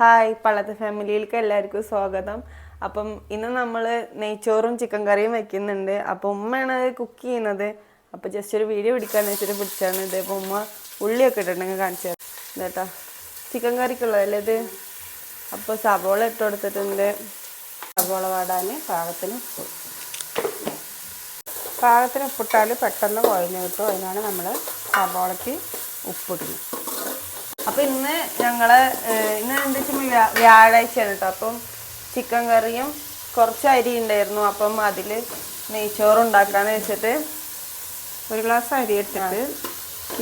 Hi പള്ളത്തെ ഫാമിലിയിലേക്ക് എല്ലാവർക്കും സ്വാഗതം. അപ്പം ഇന്ന് നമ്മൾ നെയ്ച്ചോറും ചിക്കൻ കറിയും വെക്കുന്നുണ്ട്. അപ്പം ഉമ്മയാണ് അത് കുക്ക് ചെയ്യുന്നത്. അപ്പം ജസ്റ്റ് ഒരു വീഡിയോ പിടിക്കാന്ന് വെച്ചിട്ട് പിടിച്ചാണ് ഇത്. അപ്പം ഉമ്മ ഉള്ളിയൊക്കെ ഇട്ടിട്ടുണ്ടെങ്കിൽ കാണിച്ചു തരാം. ഇതേട്ടാ ചിക്കൻ കറിക്കുള്ളതല്ലേ ഇത്? അപ്പോൾ സവോള ഇട്ട് കൊടുത്തിട്ടുണ്ട്. സവോള വാടാൻ പാകത്തിന് ഉപ്പ്. പാകത്തിന് ഉപ്പിട്ടാൽ പെട്ടെന്ന് കുഴഞ്ഞ് കിട്ടും. അതിനാണ് നമ്മൾ സവോളയ്ക്ക് ഉപ്പിടുന്നത്. അപ്പം ഇന്ന് ഞങ്ങൾ ഇന്ന് എന്താ വെച്ചാൽ വ്യാഴാഴ്ചയാണ് കേട്ടോ അപ്പം ചിക്കൻ കറിയും കുറച്ച് അരി ഉണ്ടായിരുന്നു. അപ്പം അതിൽ നെയ്ച്ചോറ് ഉണ്ടാക്കാന്ന് വെച്ചിട്ട് ഒരു ഗ്ലാസ് അരി എടുത്തിട്ട്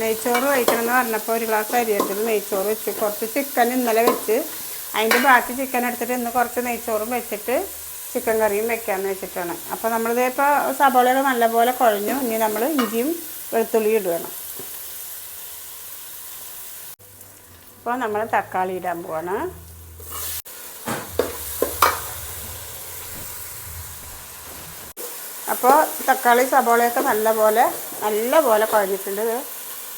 നെയ്ച്ചോറ് കഴിക്കണം എന്ന് പറഞ്ഞപ്പോൾ ഒരു ഗ്ലാസ് അരി എടുത്തിട്ട് നെയ്ച്ചോറ് വെച്ച് കുറച്ച് ചിക്കൻ ഇന്നലെ വെച്ച് അതിന്റെ ബാക്കി ചിക്കൻ എടുത്തിട്ട് ഇന്ന് കുറച്ച് നെയ്ച്ചോറും വെച്ചിട്ട് ചിക്കൻ കറിയും വെക്കാമെന്ന് വെച്ചിട്ടാണ്. അപ്പോൾ നമ്മളിത് ഇപ്പോൾ സവോളയൊക്കെ നല്ലപോലെ കുഴഞ്ഞു. ഇനി നമ്മൾ ഇഞ്ചിയും വെളുത്തുള്ളിയും ഇടുകയാണ് അപ്പോൾ നമ്മൾ തക്കാളി ഇടാൻ പോവാണ്. അപ്പോൾ തക്കാളി സബോളയൊക്കെ നല്ലപോലെ നല്ലപോലെ കുഴഞ്ഞിട്ടുണ്ട്.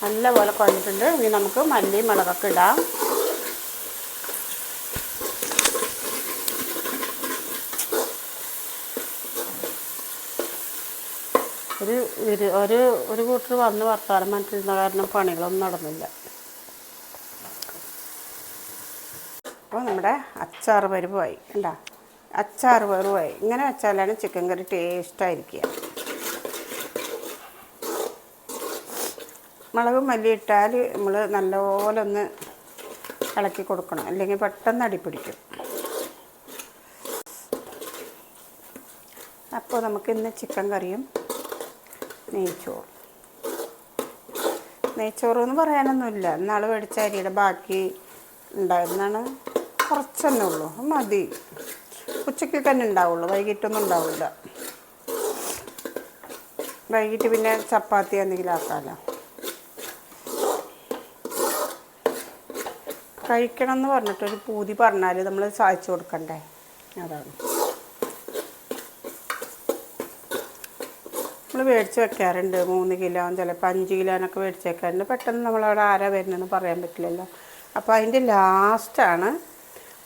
നല്ലപോലെ കുഴഞ്ഞിട്ടുണ്ട്. ഇനി നമുക്ക് മല്ലി മുളകൊക്കെ ഇടാം. ഒരു ഒരു- ഒരു കൂട്ടർ വന്ന് വർത്തമാനം മനസ്സിരുന്ന കാരണം പണികളൊന്നും നടന്നില്ല. അപ്പോൾ നമ്മുടെ അച്ചാർ പരുവായി കണ്ടാ? അച്ചാർ പരുവായി. ഇങ്ങനെ വെച്ചാലാണ് ചിക്കൻ കറി ടേസ്റ്റായിരിക്കുക മുളകും മല്ലി ഇട്ടാൽ നമ്മൾ നല്ലപോലെ ഒന്ന് ഇളക്കി കൊടുക്കണം. അല്ലെങ്കിൽ പെട്ടെന്ന് അടിപിടിക്കും അപ്പോൾ നമുക്ക് ഇന്ന് ചിക്കൻ കറിയും നെയ്ച്ചോറും. നെയ്ച്ചോറ് എന്ന് പറയാനൊന്നുമില്ല. ഇന്നാൾ മേടിച്ച അരിയുടെ ബാക്കി ഉണ്ടായിരുന്നാണ് കുറച്ചെന്നെ ഉള്ളൂ. അത് മതി. ഉച്ചയ്ക്ക് തന്നെ ഉണ്ടാവുള്ളൂ. വൈകിട്ടൊന്നും ഉണ്ടാവില്ല. വൈകിട്ട് പിന്നെ ചപ്പാത്തി എന്തെങ്കിലും ആക്കാമല്ലോ കഴിക്കണം എന്ന് പറഞ്ഞിട്ടൊരു പൂതി പറഞ്ഞാൽ നമ്മൾ സാധിച്ചു കൊടുക്കണ്ടേ? അതാണ്. നമ്മൾ മേടിച്ച് വെക്കാറുണ്ട്. മൂന്ന് കിലോ ചിലപ്പോൾ അഞ്ച് കിലോനൊക്കെ മേടിച്ച് വെക്കാറുണ്ട്. പെട്ടെന്ന് നമ്മളവിടെ ആരാ വരുന്നതെന്ന് പറയാൻ പറ്റില്ലല്ലോ. അപ്പോൾ അതിന്റെ ലാസ്റ്റാണ്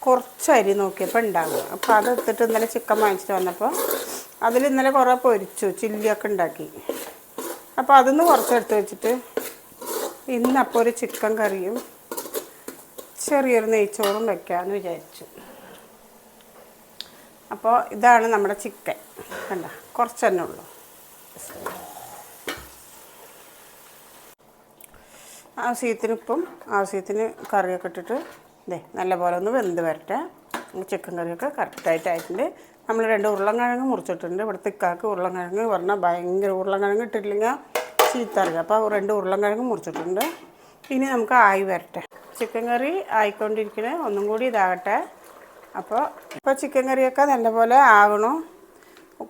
കുറച്ച് അരി നോക്കിയപ്പോൾ ഉണ്ടാകും അപ്പോൾ അത് എടുത്തിട്ട് ഇന്നലെ ചിക്കൻ വാങ്ങിച്ചിട്ട് വന്നപ്പോൾ അതിൽ ഇന്നലെ കുറേ പൊരിച്ചു ചില്ലിയൊക്കെ ഉണ്ടാക്കി. അപ്പോൾ അതിന്ന് കുറച്ചെടുത്ത് വെച്ചിട്ട് ഇന്നപ്പോൾ ഒരു ചിക്കൻ കറിയും ചെറിയൊരു നെയ്ച്ചോറും വെക്കാമെന്ന് വിചാരിച്ചു. അപ്പോൾ ഇതാണ് നമ്മുടെ ചിക്കൻ. കണ്ട? കുറച്ച് തന്നെ ഉള്ളൂ. ആവശ്യത്തിന് ഉപ്പും ആവശ്യത്തിന് കറിയൊക്കെ ഇട്ടിട്ട് ഇതേ നല്ലപോലെ ഒന്ന് വെന്ത് വരട്ടെ. ചിക്കൻ കറിയൊക്കെ കറക്റ്റായിട്ട് ആയിട്ടുണ്ട്. നമ്മൾ രണ്ട് ഉരുളൻകിഴങ്ങ് മുറിച്ചിട്ടുണ്ട്. ഇവിടുത്തെ ഇക്കാക്ക് ഉരുളൻകിഴങ്ങ് പറഞ്ഞാൽ ഭയങ്കര ഉരുളൻകിഴങ്ങ് ഇട്ടിട്ടില്ലെങ്കിൽ ചീത്തറിയാം. അപ്പോൾ രണ്ട് ഉരുളൻകിഴങ്ങ് മുറിച്ചിട്ടുണ്ട്. ഇനി നമുക്ക് ആയി വരട്ടെ. ചിക്കൻ കറി ആയിക്കൊണ്ടിരിക്കുന്നത് ഒന്നും കൂടി ഇതാകട്ടെ. അപ്പോൾ ഇപ്പോൾ ചിക്കൻ കറിയൊക്കെ നല്ലപോലെ ആകണു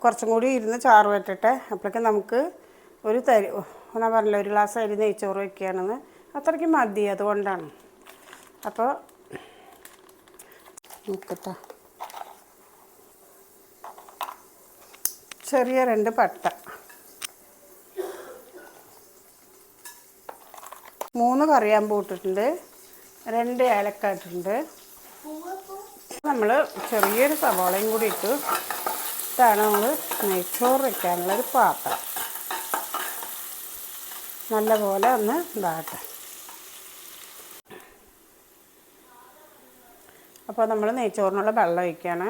കുറച്ചും കൂടി ഇരുന്ന് ചാറ് വെട്ടട്ടെ അപ്പോഴേക്കും നമുക്ക് ഒരു തരി ഞാൻ പറഞ്ഞില്ല ഒരു ഗ്ലാസ് അരി നെയ്ച്ചോറ് വയ്ക്കുകയാണെന്ന് അത്രയ്ക്ക് മതി അതുകൊണ്ടാണ്. അപ്പോൾ നോക്കട്ടെ ചെറിയ രണ്ട് പട്ട. മൂന്ന് കറിയാമ്പൂ ഇട്ടിട്ടുണ്ട്. രണ്ട് ഏലക്ക ഇട്ടിട്ടുണ്ട്. നമ്മൾ ചെറിയൊരു സവാളയും കൂടി ഇട്ടു. ഇതാണ് നമ്മൾ നെയ്ച്ചോറ് വയ്ക്കാനുള്ളൊരു പാത്രം. നല്ലപോലെ ഒന്ന് ഇതാകട്ടെ. അപ്പോൾ നമ്മൾ നെയ്ച്ചോറിനുള്ള വെള്ളം ഒഴിക്കുകയാണ്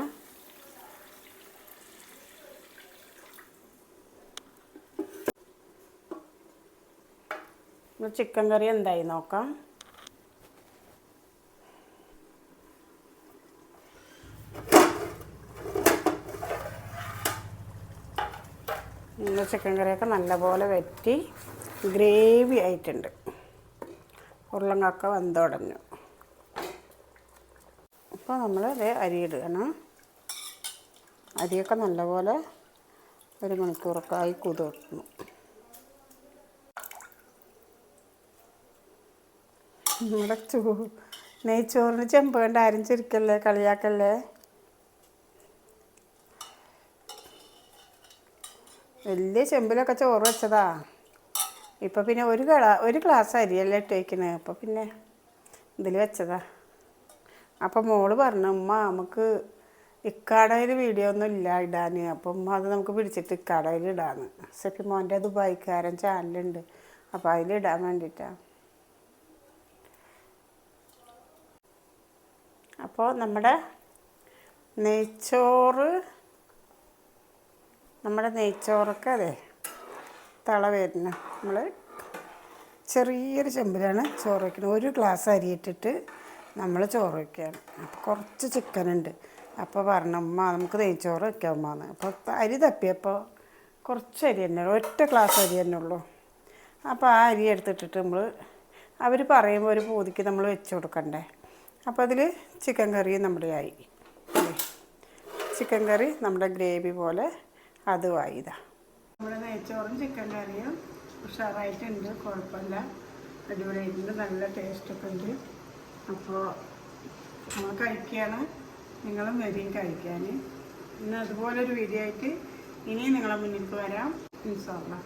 ചിക്കൻ കറി എന്തായി നോക്കാം. ചിക്കൻ കറിയൊക്കെ നല്ലപോലെ വെറ്റി ഗ്രേവി ആയിട്ടുണ്ട്. ഉരുളങ്ങൊക്കെ വെന്തുടഞ്ഞു. അപ്പോൾ നമ്മൾ ഇത് അരി ഇടുകയാണ് അരിയൊക്കെ നല്ലപോലെ ഒരു മണിക്കൂറൊക്കെ ആയി കുതിർന്നു. നമ്മുടെ ചൂ നെയ്ച്ചോറിന് ചെമ്പ് കണ്ട് ആരും ചിരിക്കല്ലേ കളിയാക്കല്ലേ? വലിയ ചെമ്പിലൊക്കെ ചോറ് വെച്ചതാ. ഇപ്പം പിന്നെ ഒരു കള ഒരു ഗ്ലാസ് അരിയല്ലേ ഇട്ട് വയ്ക്കണേ അപ്പോൾ പിന്നെ ഇതിൽ വെച്ചതാ. അപ്പം മോൾ പറഞ്ഞു ഉമ്മ നമുക്ക് ഇക്കാടയിൽ വീഡിയോ ഒന്നും ഇല്ല ഇടാൻ അപ്പം അത് നമുക്ക് പിടിച്ചിട്ട് ഇക്കാടയിൽ ഇടാന്ന്. സെഫി മോന്റെ ദുബായിക്കാരൻ ചാനലുണ്ട് അപ്പോൾ അതിലിടാൻ വേണ്ടിയിട്ടാണ് അപ്പോൾ നമ്മുടെ നെയ്ച്ചോറ് നമ്മുടെ നെയ്ച്ചോറൊക്കെ അതെ തള വരുന്ന നമ്മൾ ചെറിയൊരു ചെമ്പിലാണ് ചോറ് വയ്ക്കുന്നത് ഒരു ഗ്ലാസ് അരി ഇട്ടിട്ട് നമ്മൾ ചോറ് വയ്ക്കുകയാണ്. അപ്പോൾ കുറച്ച് ചിക്കൻ ഉണ്ട്. അപ്പോൾ പറഞ്ഞു ഉമ്മ നമുക്ക് നെയ്ച്ചോറ് വയ്ക്കാം അമ്മന്ന് അപ്പോൾ അരി തപ്പിയപ്പോൾ കുറച്ച് അരി തന്നെ ഒറ്റ ഗ്ലാസ് അരി തന്നെ ഉള്ളൂ. അപ്പോൾ ആ അരി എടുത്തിട്ടിട്ട് നമ്മൾ അവർ പറയുമ്പോൾ ഒരു പൂതിക്ക് നമ്മൾ വെച്ച് കൊടുക്കണ്ടേ? അപ്പോൾ അതിൽ ചിക്കൻ കറി നമ്മുടെ ആയി. ചിക്കൻ കറി നമ്മുടെ ഗ്രേവി പോലെ അതും ആയിതാ നമ്മുടെ നെയ്ച്ചോറും ചിക്കൻ കറിയും ഉഷാറായിട്ടുണ്ട്. കുഴപ്പമില്ല. അടിപൊളിയായിട്ടുണ്ട്. നല്ല ടേസ്റ്റൊക്കെ ഉണ്ട്. അപ്പോൾ നമ്മൾ കഴിക്കുകയാണ്. നിങ്ങളും വരെയും കഴിക്കാൻ. ഇന്ന് അതുപോലൊരു വീഡിയോ ആയിട്ട് ഇനിയും നിങ്ങളെ മുന്നിലേക്ക് വരാം. ഇൻഷാല്ലാ